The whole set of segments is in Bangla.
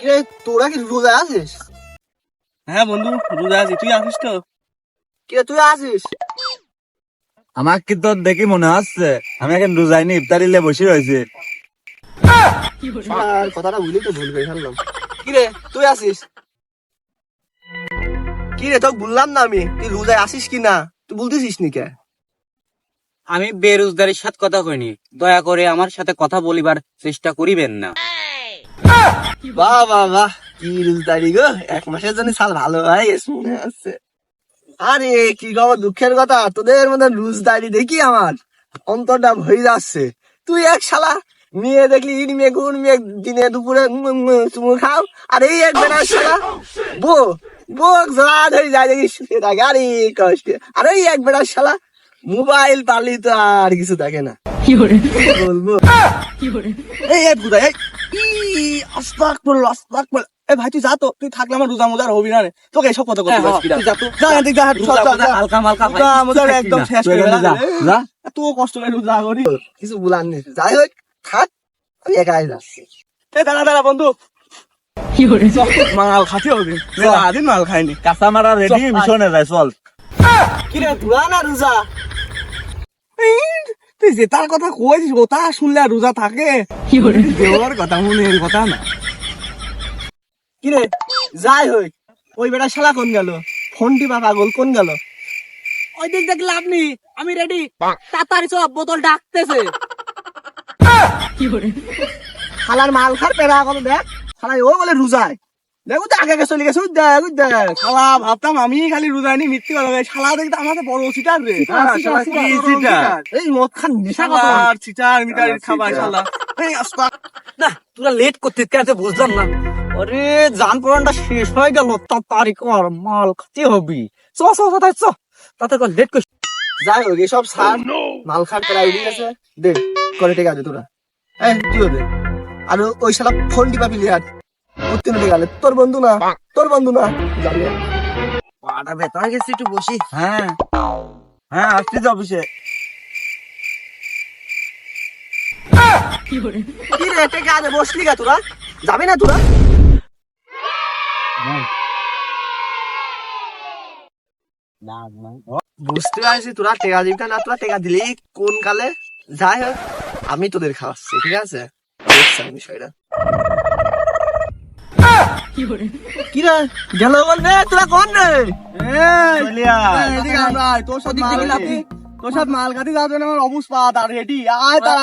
কিরে তোরা কি রোজা আছিস হ্যাঁ বন্ধু রোজা আছি। তুই আসিস তো? কিরে তুই আছিস আমার কি তোর দেখি মনে হচ্ছে আমি এখন বসে রয়েছে। কথাটা বুঝলি তো ভুল করে ফেললাম কিরে তুই আসিস? কিরে তোকে বললাম না আমি তুই রোজায় আসিস কি না? তুই বলতেছিস নি কে? আমি বেরোজগারির সাথে কথা কইনি। দয়া করে আমার সাথে কথা বলিবার চেষ্টা করিবেন না। বাহ বাহ বাহ। কি রোজদারি গো? এক মাসের জন্য সাল ভালো হয় মনে আছে আরে কি খবর? দুঃখের কথা তোদের মধ্যে রোজদারি দেখি আমার। অন্তরটা ভরে যাচ্ছে। তুই এক শালা দেখলি ইট দিনে দুপুরে চুমু খাও। আর এই এক বেটা শালা বো বো রাত হয়ে যায় দেখি শুয়ে থাকে। আরে কষ্ট। আর এই এক বেটা শালা মোবাইল পালি তো আর কিছু থাকে না। বলব? এই এক বুদা এই ই, আস্তাক পড়ল আস্তাক পড়ল এ ভাই তুই যা তো তুই থাকলে আমার রোজা মোজার হবি না। রে তোকে এসব কথা করতে হ্যাঁ, পারছি না। তুই যা তো। যা এখান থেকে যা, হাঁটু সর, যা, যা। হালকা মালকা মোজার একদম শেষ করে যা। এত কষ্ট করে রোজা করি। কিছু বলার নেই। যাই হোক থাক আমি একাই যাচ্ছি। এ দাঁড়া দাঁড়া বন্ধু। মাল খাতে হবে দিন মাল খাইনি। কাঁচা মারা রেডি মিশনে যায় চল। কিরে না রোজা? তুই যে তার কথা কইছিস ও তা শুনলে আর রোজা থাকে। দেওয়ার কথা মনের কথা না। কিরে যাই হোক ওই বেটা শালা কোন গেল? ফোনটি বা পাগল কোন গেল? ওই দিক দেখলে আপনি আমি রেডি তাড়াতাড়ি সব বোতল ডাকতেছে। শালার মাল খার পেরা কত দেখ। শালা ও বলে রোজায়। দেখো তো আগে আগে চলে গেছে দেখ দেখ। শালা ভাবতাম আমি খালি রোজায় নি মিথ্যে কথা বলে। শালা দেখতে আমাকে বড় চিটার রে? এই মদ খান নেশা মিটার খাবার শালা এই না তোরা লেট করতে কেটে বুঝলাম না। আরে জান পড়ানটা শেষ হয়ে গেল তার তারিখ আর মাল খাতে হবি। চ চ চ তাই চ। তাতে কর লেট কর যাই হোক এসব সার। মাল খাট প্রায় উঠে গেছে দে করে টেকা দে তোরা। এই তুইও দে। আর ওই শালা ফোন টিপা পিলি উঠে গেলে। তোর বন্ধু না? তোর বন্ধু না? যাবে পাটা হয়ে গেছে একটু বসি। হ্যাঁ। হ্যাঁ আসছি তো অফিসে। কি রে টেকা দে বসলি গা তোরা? যাবি না তোরা? বুঝতে পারছি তোরা টেকা দিবি না তোরা টেকা দিলি। কোন কালে? যাই হোক আমি তোদের খাওয়াচ্ছি ঠিক আছে? বিষয়টা। কি রে? গেল বলবে তোরা কোন রে? এদিকে আমরা আয়, তোর সাথে মাল খাতি তোর সাথে মাল খাতি যাবে না আমার অবুজ পা রেডি আয় তার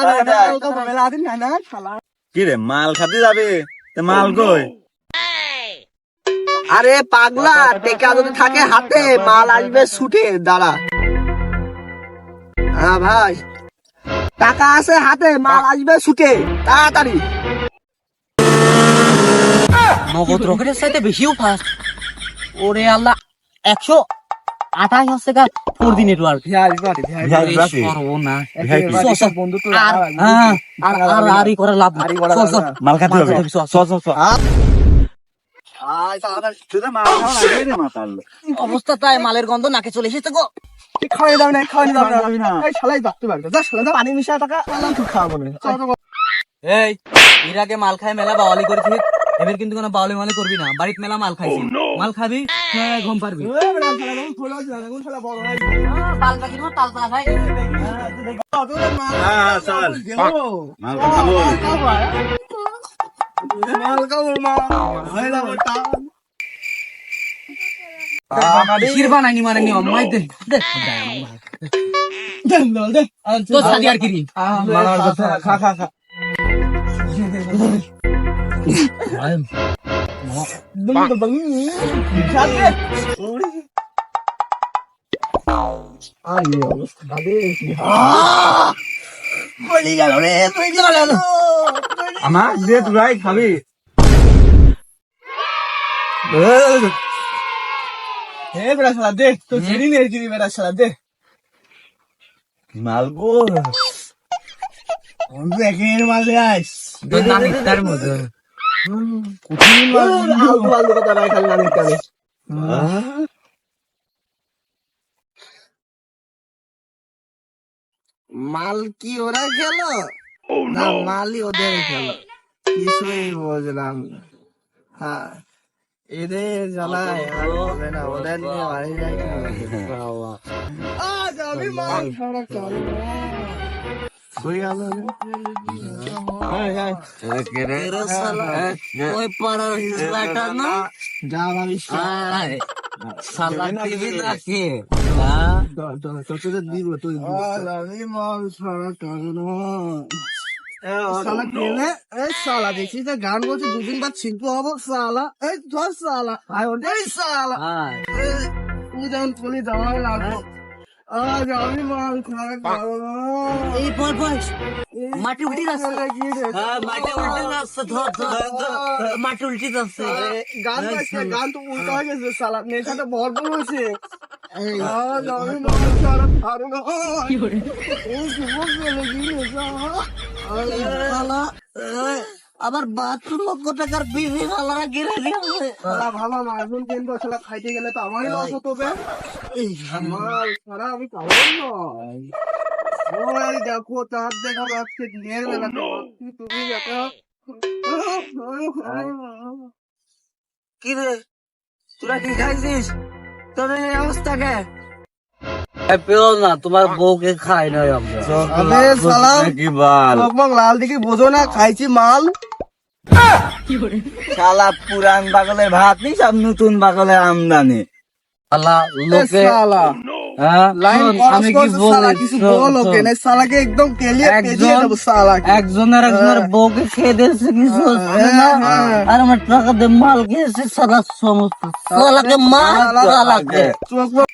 বেলা দিন না না শালা। কি রে মাল খাতে যাবে? তে মাল কই? আরে পাগলা টেকা যদি থাকে হাতে মাল আসবে ছুটে দাঁড়া। হ্যাঁ ভাই। টাকা আছে হাতে মাল আসবে ছুটে তাড়াতাড়ি। নগদ রকেটের চাইতে বেশিও ফাস্ট ওরে আল্লাহ একশো আঠাশ হচ্ছে গা ফোর নেটওয়ার্ক আর হ্যাঁ, আর আর আরই করে লাভ। মাল খাতে হবে অবস্থা তাই মালের গন্ধ নাকে চলে এসেছে গো। খাওয়াই দাও না খাওয়াই দাও না। শালাই বাড়তে পারবে যা শালা পানি মিশা টাকা খাওয়াবো না এই এর আগে মাল খাই মেলা বাওয়ালি করেছিস এবার কিন্তু কোনো বাওয়ালি মালি করবি না বাড়িতে মেলা মাল খাইছি মাল খাবি হ্যাঁ, ঘুম পারবি তাল পাখি তাল পালা খাই হ্যাঁ চল মাল খাব শির বানাইনি মানে নি অম্মাই দে দে তো সাদি আর কিরি খা খা খা আরে অবস্থা দেখি বলি গেল রে তুই গেল আমার দে তুই খাবি হে শালা দে শালা দে মাল গো বন্ধু একের মাল আইস তার মধ্যে মাল কি ওরা গেল না মালই ওদের গেল কিছুই বুঝলাম হ্যাঁ এদের জ্বালায় আর হবে না। ওদের নিয়ে বাড়ি যাই। আজ আমি মাল ছাড়া চলে হ্যাঁ, হ্যাঁ। আয়, শালা চলে শালা শালা গান বলছে দুদিন বাদ শিল্প হব শালা এই ধর শালা এই শালা আয়। তুই পুলি দেওয়াই লাগবো আজ আমি মাল খাব এই পর পর মাটি উল্টি যাচ্ছে? হ্যাঁ, মাটি উল্টি যাচ্ছে ধর ধর ধর। মাটি উল্টি যাচ্ছে। গান গান তো উল্টো হয়ে গেছে শালা। নেশাটা ভরপুর হয়েছে। আজ আমি মাল ছাড়া খাব না। এই যুবক ছেলে কি নেশা আবার বাথরুম লক্ষ টাকার বিবি শালারা গিরে দিয়েছে। শালা ভালো কিনবো শালা খাইতে গেলে তো আমারই লস হতো আমি খাব না দেখো তার দেখা আজকে দিনের বেলা তুমি দেখো। কি রে? তোরা কি খাইছিস? তোদের এই অবস্থা কে? পেও না তোমার বউকে খাই নাই আমরা। আবে সালাম। কি বাল? লাল দিকে বোঝো না খাইছি মাল। শালা পুরান বাগলের ভাত নি সব নতুন বাগলের আমদানি। শালা লোকে হ্যাঁ একজনের একজনের বউকে খেয়ে দিয়েছে কিছু হ্যাঁ। আর আমার টাকা দিয়ে মাল খেয়েছে সারা সমস্ত শালাকে মাল শালাকে চকমক